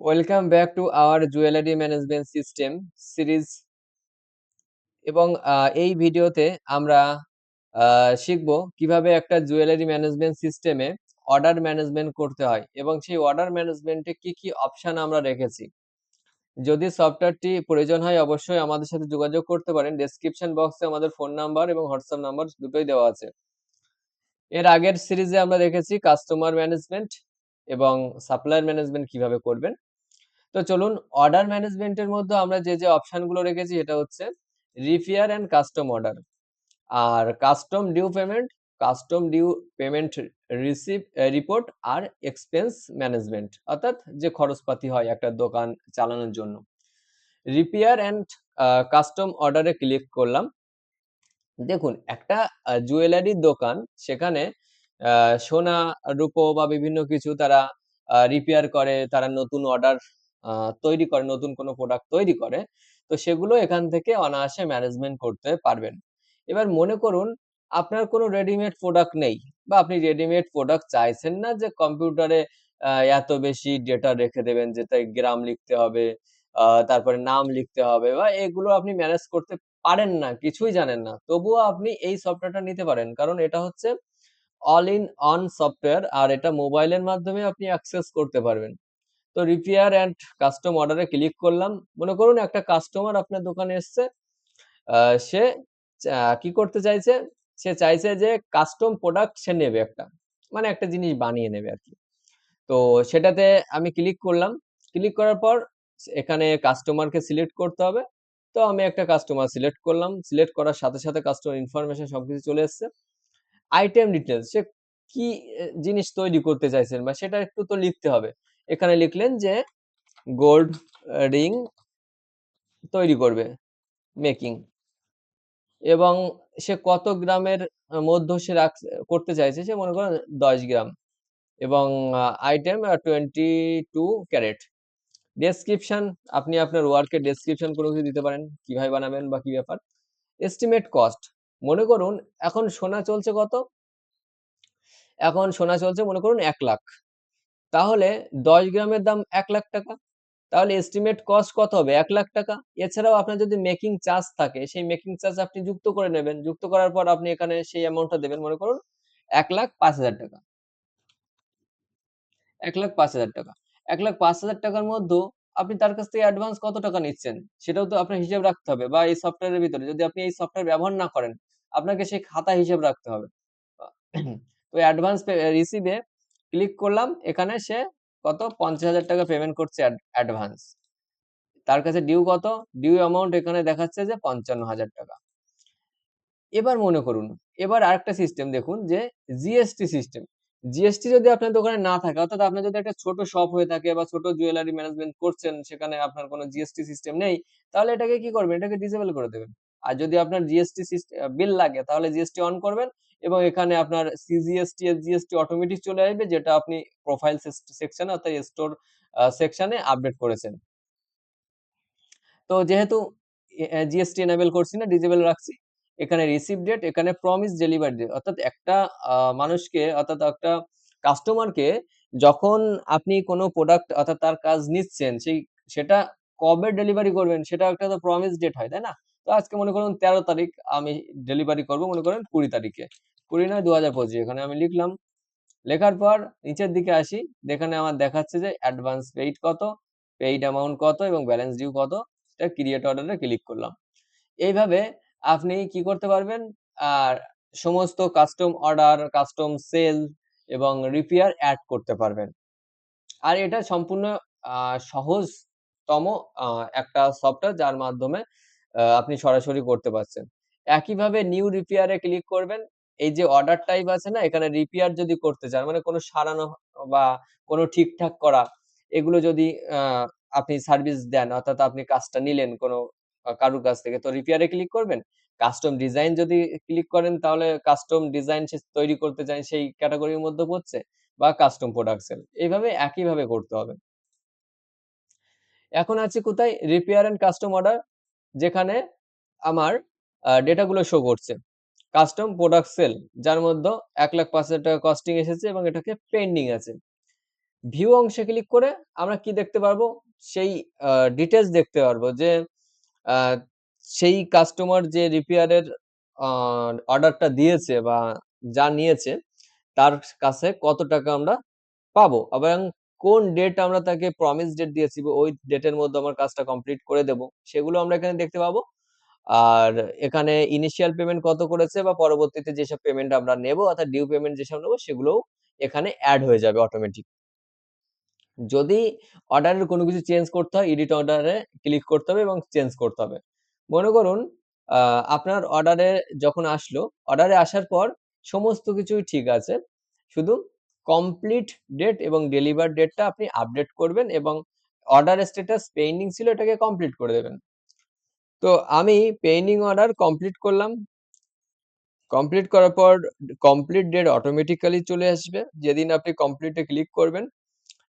Welcome back to our jewellery management system series এবং এই ভিডিওতে আমরা শিখব কীভাবে একটা জুয়েলারি ম্যানেজমেন্ট সিস্টেমে অর্ডার ম্যানেজমেন্ট করতে হয় এবং সেই অর্ডার ম্যানেজমেন্টে কি কি অপশন আমরা রেখেছি। যদি সফটওয়্যারটি প্রয়োজন হয় অবশ্যই আমাদের সাথে যোগাযোগ করতে পারেন। ডেসক্রিপশন বক্সে আমাদের ফোন নাম্বার এবং হোয়াটসঅ্যাপ নাম্বার দুটোই দেওয়া আছে। এর আগের সিরিজে আমরা দেখেছি কাস্টমার ম্যানেজমেন্ট এবং সাপ্লায়ার ম্যানেজমেন্ট কীভাবে করবেন। তো চলুন অর্ডার ম্যানেজমেন্টের মধ্যে আমরা যে যে অপশনগুলো রেখেছি এটা হচ্ছে repair and custom order R custom due payment custom due payment receive report R expense management অর্থাৎ যে খরচপাতি হয় একটা দোকান চালানোর জন্য। রিপেয়ার অ্যান্ড কাস্টম অর্ডারে ক্লিক করলাম। দেখুন একটা জুয়েলারির দোকান সেখানে আহ, সোনা রূপো বা বিভিন্ন কিছু তারা রিপেয়ার করে তারা নতুন অর্ডার তৈরি করে, নতুন কোনো প্রোডাক্ট তৈরি করে, তো সেগুলো এখান থেকে অনায়াসে ম্যানেজমেন্ট করতে পারবেন। এবার মনে করুন, আপনার কোনো রেডিমেড প্রোডাক্ট নেই বা আপনি রেডিমেড প্রোডাক্ট চাইছেন না যে কম্পিউটারে এত বেশি ডেটা রেখে দেবেন, যেটা গ্রাম লিখতে হবে তারপরে নাম লিখতে হবে বা এগুলো আপনি ম্যানেজ করতে পারেন না, কিছুই জানেন না। তবুও আপনি এই সফটওয়্যারটা নিতে পারেন, কারণ এটা হচ্ছে অল ইন অন সফটওয়্যার আর এটা মোবাইলের মাধ্যমে আপনি অ্যাক্সেস করতে পারবেন। তো রিপেয়ার অ্যান্ড কাস্টম অর্ডারে ক্লিক করলাম। মনে করুন একটা কাস্টমার আপনার দোকানে এসছে সে কি করতে চাইছে? সে চাইছে যে কাস্টম প্রোডাক্ট সে নেবে একটা মানে একটা জিনিস বানিয়ে নেবে আর কি। তো সেটাতে আমি ক্লিক করলাম। ক্লিক করার পর এখানে কাস্টমারকে সিলেক্ট করতে হবে। তো আমি একটা কাস্টমার সিলেক্ট করলাম। সিলেক্ট করার সাথে সাথে কাস্টমার ইনফরমেশন সবকিছু চলে এসছে। আইটেম ডিটেলস সে কি জিনিস তৈরি করতে চাইছেন বা সেটা একটু তো লিখতে হবে। এখানে লিখলেন যে গোল্ড রিং তৈরি করবে মেকিং এবং সে কত গ্রামের মধ্য সে করতে চাইছে, সে মনে করেন দশ গ্রাম এবং item twenty two carat description আপনি আপনার ওয়ার্কের ডেসক্রিপশন কোনো কিছু দিতে পারেন, কীভাবে বানাবেন বা কি ব্যাপার। এস্টিমেট কস্ট মনে করুন এখন সোনা চলছে কত? এখন সোনা চলছে মনে করুন এক লাখ। তাহলে দশ গ্রামের দাম এক লাখ টাকা। তাহলে এস্টিমেট কস্ট কত হবে? এক লাখ টাকা। এছাড়াও আপনার যদি মেকিং চার্জ থাকে, সেই মেকিং চার্জ আপনি যুক্ত করে নেবেন। যুক্ত করার পর আপনি এখানে সেই অ্যামাউন্টটা দেবেন, মনে করুন এক লাখ পাঁচ হাজার টাকা। এক লাখ পাঁচ হাজার টাকা। এক লাখ পাঁচ হাজার টাকার মধ্যে আপনি তার কাছ থেকে অ্যাডভান্স কত টাকা নিচ্ছেন? সেটাও তো আপনার হিসাব রাখতে হবে বা এই সফটওয়্যারের ভিতরে। যদি আপনি এই সফটওয়্যার ব্যবহার না করেন, আপনাকে সেই খাতা হিসাব রাখতে হবে। তো অ্যাডভান্স রিসিভে ক্লিক করলাম, এখানে সে কত? পঞ্চাশ হাজার টাকা পেমেন্ট করছে অ্যাডভান্স তার কাছে ডিউ কত? ডিউ অ্যামাউন্ট এখানে দেখাচ্ছে যে পঞ্চান্ন হাজার টাকা। এবার মনে করুন, এবার আরেকটা সিস্টেম দেখুন যে জিএসটি সিস্টেম জিএসটি যদি আপনার দোকানে না থাকে, অর্থাৎ আপনার যদি একটা ছোট শপ হয়ে থাকে বা ছোট জুয়েলারি ম্যানেজমেন্ট করছেন, সেখানে আপনার কোনো জিএসটি সিস্টেম নেই, তাহলে এটাকে কি করবেন? এটাকে ডিসেবল করে দেবেন। আর যদি আপনার জিএসটি বিল লাগে, তাহলে জিএসটি অন করবেন এবং এখানে আপনার সিজিএসটি এসজিএসটি অটোমেটিক চলে আসবে, যেটা আপনি প্রোফাইল সেকশনে অর্থাৎ স্টোর সেকশনে আপডেট করেছেন। তো যেহেতু জিএসটি এনেবল করছি না ডিজেবল রাখছি, এখানে রিসিভ ডেট এখানে প্রমিস ডেলিভারি ডেট অর্থাৎ একটা মানুষকে, অর্থাৎ একটা কাস্টমারকে যখন আপনি কোনো প্রোডাক্ট অর্থাৎ তার কাজ নিচ্ছেন, সেই, সেটা কবে ডেলিভারি করবেন, সেটা একটা তো প্রমিস ডেট হয়, তাই না? তো আজকে মনে করুন তেরো তারিখ আমি ডেলিভারি করব, মনে করেন কুড়ি তারিখে। কুড়ি নয় দু হাজার পঁচিশ, এখানে আমি লিখলাম। লেখার পর নিচের দিকে আসি, যেখানে আমার দেখাচ্ছে যে অ্যাডভান্স পেইড কত পেইড অ্যামাউন্ট কত এবং ব্যালেন্স ডিউ কত, সেটা ক্রিয়েট অর্ডারে ক্লিক করলাম। এইভাবে আপনি কি করতে পারবেন? আর সমস্ত কাস্টম অর্ডার কাস্টম সেল এবং রিপেয়ার অ্যাড করতে পারবেন। আর এটা সম্পূর্ণ সহজতম একটা সফটওয়্যার যার মাধ্যমে আপনি সরাসরি করতে পারছেন। একইভাবে নিউ রিপেয়ারে ক্লিক করবেন। এই যে অর্ডার টাইপ আছে না, এখানে রিপেয়ার যদি করতে চান মানে কোনো সারানো বা কোনো ঠিকঠাক করা, এগুলো যদি আপনি সার্ভিস দেন, অর্থাৎ আপনি কাজটা নিলেন কোনো কারুর কাছ থেকে, তো রিপেয়ারে ক্লিক করবেন। কাস্টম ডিজাইন যদি ক্লিক করেন, তাহলে কাস্টম ডিজাইন সে তৈরি করতে চান সেই ক্যাটাগরির মধ্যে পড়ছে, বা কাস্টম প্রোডাক্ট সেল এইভাবে একইভাবে করতে হবে। এখন আছে কোথায়? রিপেয়ার এন্ড কাস্টম অর্ডার যেখানে আমার ডেটাগুলো শো করছে। কাস্টম প্রোডাক্ট সেল যার মধ্যে এক লাখ পাঁচ হাজার টাকা কস্টিং এসেছে এবং এটাকে পেন্ডিং আছে। ভিউ অংশে ক্লিক করে আমরা কি দেখতে পারব? সেই ডিটেলস দেখতে পারব যে সেই কাস্টমার যে রিপেয়ারের অর্ডারটা দিয়েছে বা যা নিয়েছে, তার কাছে কত টাকা আমরা পাবো? এবং কোন ডেট আমরা তাকে প্রমিস ডেট দিয়েছি ওই ডেটের মধ্যে আমার কাজটা কমপ্লিট করে দেব, সেগুলো আমরা এখানে দেখতে পাবো। আর এখানে ইনিশিয়াল পেমেন্ট কত করেছে বা পরবর্তীতে যেসব পেমেন্ট আমরা নেব অর্থাৎ ডিউ পেমেন্ট যেসব নেব, সেগুলোও এখানে অ্যাড হয়ে যাবে অটোমেটিক যদি অর্ডারের কোনো কিছু চেঞ্জ করতে হয় এডিট অর্ডারে ক্লিক করতে হবে এবং চেঞ্জ করতে হবে। মনে করুন আপনার অর্ডারে যখন আসলো অর্ডারে আসার পর সমস্ত কিছুই ঠিক আছে। শুধু কমপ্লিট ডেট এবং ডেলিভার ডেটটা আপনি আপডেট করবেন এবং অর্ডার স্ট্যাটাস পেন্ডিং ছিল এটাকে কমপ্লিট করে দেবেন। তো আমি পেন্ডিং অর্ডার কমপ্লিট করলাম। কমপ্লিট করার পর কমপ্লিট ডেট অটোমেটিক্যালি চলে আসবে। যেদিন আপনি কমপ্লিটে ক্লিক করবেন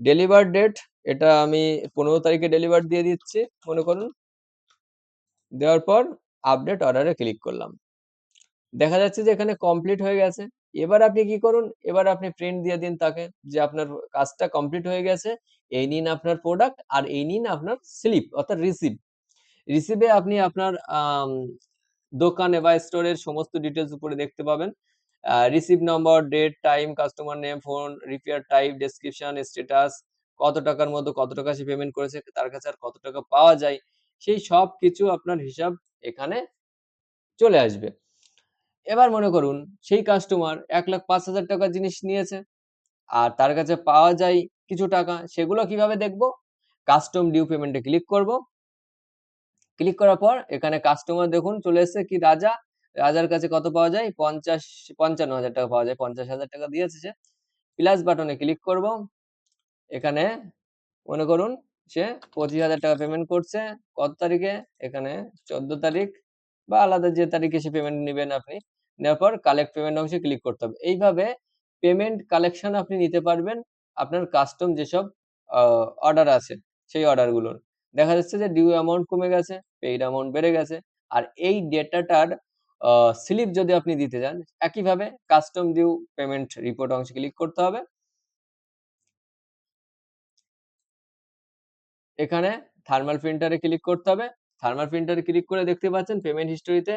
ডেলিভার ডেট এটা আমি পনেরো তারিখে ডেলিভার দিয়ে দিচ্ছি, মনে করুন। দেওয়ার পর আপডেট অর্ডারে ক্লিক করলাম। দেখা যাচ্ছে যে এখানে কমপ্লিট হয়ে গেছে। এবার আপনি কি করুন, এবার আপনি প্রিন্ট দিয়ে দিন তাকে যে আপনার কাজটা কমপ্লিট হয়ে গেছে, এই নিন আপনার প্রোডাক্ট আর এই নিন আপনার স্লিপ অর্থাৎ রিসিভ রিসিভে আপনি আপনার দোকানে বা স্টোরের সমস্ত ডিটেলস উপরে দেখতে পাবেন। Receive number date time customer name phone repair type description status কত টাকার মতো কত টাকা সে পেমেন্ট করেছে, তার কাছে আর কত টাকা পাওয়া যায়, সেই সব কিছু আপনার হিসাব এখানে চলে আসবে। এবার মনে করুন, সেই কাস্টমার এক লাখ পাঁচ হাজার টাকার জিনিস নিয়েছে, আর তার কাছে পাওয়া যায় কিছু টাকা, সেগুলো কীভাবে দেখব? কাস্টম ডিউ পেমেন্টে ক্লিক করব। ক্লিক করার পর এখানে কাস্টমার দেখুন, চলে এসেছে কি, রাজা? রাজার কাছে কত পাওয়া যায়? পঞ্চাশ, পঞ্চান্ন হাজার টাকা পাওয়া যায়, পঞ্চাশ হাজার টাকা দিয়েছে সে। প্লাস বাটনে ক্লিক করব। এখানে মনে করুন, সে পঁচিশ হাজার টাকা পেমেন্ট করছে। কত তারিখে? এখানে চোদ্দ তারিখ, বা আলাদা যে তারিখে সে পেমেন্ট নেবেন আপনি। নেওয়ার পর কালেক্ট পেমেন্ট অংশে ক্লিক করতে হবে। এইভাবে পেমেন্ট কালেকশন আপনি নিতে পারবেন আপনার কাস্টম যেসব অর্ডার আছে, সেই অর্ডারগুলোর দেখা যাচ্ছে যে ডিউ অ্যামাউন্ট কমে গেছে পেইড অ্যামাউন্ট বেড়ে গেছে, আর এই ডেটাটার স্লিপ যদি আপনি দিতে চান একইভাবে কাস্টম ডিউ পেমেন্ট রিপোর্ট অংশে ক্লিক করতে হবে। এখানে থার্মাল প্রিন্টারে ক্লিক করতে হবে। থার্মাল প্রিন্টারে ক্লিক করে দেখতে পাচ্ছেন পেমেন্ট হিস্টোরিতে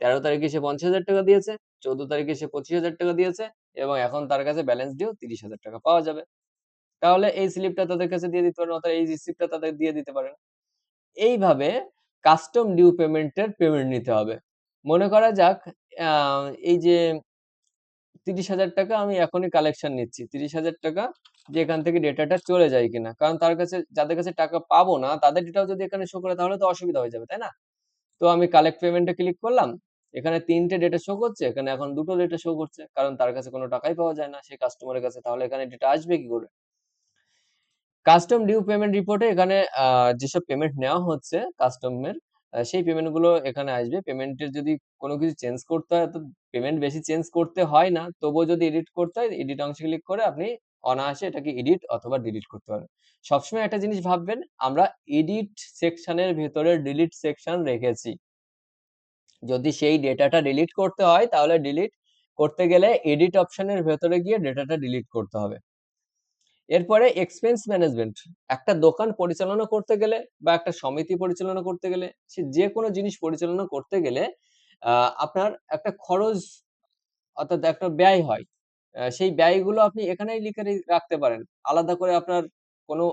তেরো তারিখে সে পঞ্চাশ হাজার টাকা দিয়েছে, চোদ্দ তারিখে সে পঁচিশ হাজার টাকা দিয়েছে এবং এখন তার কাছে ব্যালেন্স ডিউ তিরিশ হাজার টাকা পাওয়া যাবে। তাহলে এই স্লিপটা তাদের কাছে দিয়ে দিতে পারেন, অর্থাৎ এই রিসিপ্টটা তাদের দিয়ে দিতে পারেন। এইভাবে কাস্টম ডিউ পেমেন্টের পেমেন্ট নিতে হবে। মনে করা যাক এই যে তিরিশ হাজার টাকা আমি এখনই কালেকশন নিচ্ছি। তিরিশ হাজার টাকা যে এখান থেকে ডেটাটা চলে যায় কিনা? কারণ তার কাছে, যাদের কাছে টাকা পাবো না, তাদের ডেটাও যদি এখানে শো করে, তাহলে তো অসুবিধা হয়ে যাবে, তাই না? তো আমি কালেক্ট পেমেন্টে ক্লিক করলাম। এখানে তিনটে ডেটা শো করছে, এখানে এখন দুটো ডেটা শো করছে, কারণ তার কাছে কোনো টাকাই পাওয়া যায় না, সেই কাস্টমারের কাছে। তাহলে এখানে ডেটা আসবে কি করে? কাস্টম ডিউ পেমেন্ট রিপোর্টে এখানে যেসব পেমেন্ট নেওয়া হচ্ছে কাস্টমের সেই পেমেন্টগুলো এখানে আসবে। পেমেন্টের যদি কোনো কিছু চেঞ্জ করতে হয়, তো পেমেন্ট বেশি চেঞ্জ করতে হয় না, তবুও যদি এডিট করতে হয় এডিট অংশে ক্লিক করে আপনি অনায়াসে এটাকে এডিট অথবা ডিলিট করতে পারেন সবসময় একটা জিনিস ভাববেন, আমরা এডিট সেকশনের ভেতরে ডিলিট সেকশন রেখেছি। যদি সেই ডেটাটা ডিলিট করতে হয়, তাহলে ডিলিট করতে গেলে এডিট অপশনের ভেতরে গিয়ে ডেটাটা ডিলিট করতে হবে। এরপরে এক্সপেন্স ম্যানেজমেন্ট একটা দোকান পরিচালনা করতে গেলে বা একটা সমিতি পরিচালনা করতে গেলে, সে যে কোনো জিনিস পরিচালনা করতে গেলে আপনার একটা খরচ অর্থাৎ একটা ব্যয় হয়। সেই ব্যয়গুলো আপনি এখানেই লিখে রাখতে পারেন। আলাদা করে আপনার কোনো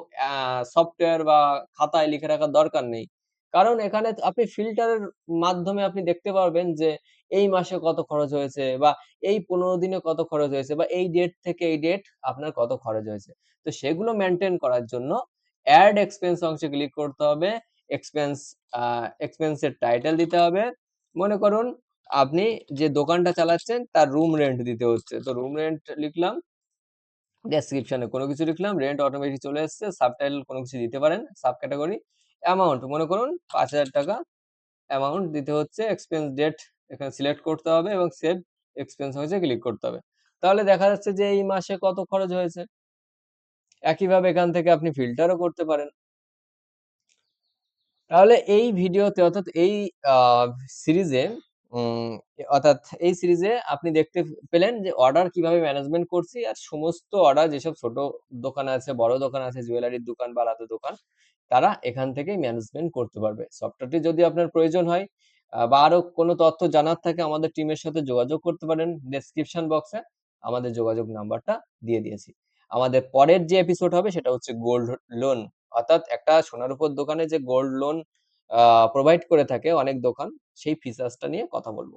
সফটওয়্যার বা খাতায় লিখে রাখার দরকার নেই। কারণ এখানে আপনি ফিল্টারের মাধ্যমে আপনি দেখতে পারবেন যে, এই মাসে কত খরচ হয়েছে বা এই পনেরো দিনে কত খরচ হয়েছে বা এই ডেট থেকে এই ডেট আপনার কত খরচ হয়েছে। তো সেগুলো মেনটেন করার জন্য অ্যাড এক্সপেন্স অংশে ক্লিক করতে হবে। এক্সপেন্স এক্সপেন্সের টাইটেল দিতে হবে। মনে করুন আপনি যে দোকানটা চালাচ্ছেন, তার রুম রেন্ট দিতে হচ্ছে। তো রুম রেন্ট লিখলাম ডেসক্রিপশনে কোনো কিছু লিখলাম রেন্ট অটোমেটিক চলে এসছে সাবটাইটেল কোনো কিছু দিতে পারেন সাব ক্যাটাগরি অ্যামাউন্ট মনে করুন পাঁচ হাজার টাকা অ্যামাউন্ট দিতে হচ্ছে এক্সপেন্স ডেট এখানে সিলেক্ট করতে হবে এবং সেভ এক্সপেন্স হয়েছে ক্লিক করতে হবে। তাহলে দেখা যাচ্ছে যে এই মাসে কত খরচ হয়েছে। একইভাবে এখান থেকে আপনি ফিল্টারও করতে পারেন। তাহলে এই ভিডিওতে অর্থাৎ এই সিরিজে অর্থাৎ এই সিরিজে আপনি দেখতে পেলেন যে অর্ডার কীভাবে ম্যানেজমেন্ট করছি আর সমস্ত অর্ডার যেসব ছোট দোকান আছে, বড় দোকান আছে জুয়েলারির দোকান বা আলাদা দোকান, তারা এখান থেকেই ম্যানেজমেন্ট করতে পারবে। সফটওয়্যারটি যদি আপনার প্রয়োজন হয় বা আরও কোনো তথ্য জানার থাকে, আমাদের টিমের সাথে যোগাযোগ করতে পারেন। ডেসক্রিপশন বক্সে আমাদের যোগাযোগ নাম্বারটা দিয়ে দিয়েছি। আমাদের পরের যে এপিসোড হবে, সেটা হচ্ছে গোল্ড লোন অর্থাৎ একটা সোনার উপর দোকানে যে গোল্ড লোন প্রোভাইড করে থাকে অনেক দোকান সেই ফিচার্সটা নিয়ে কথা বলব।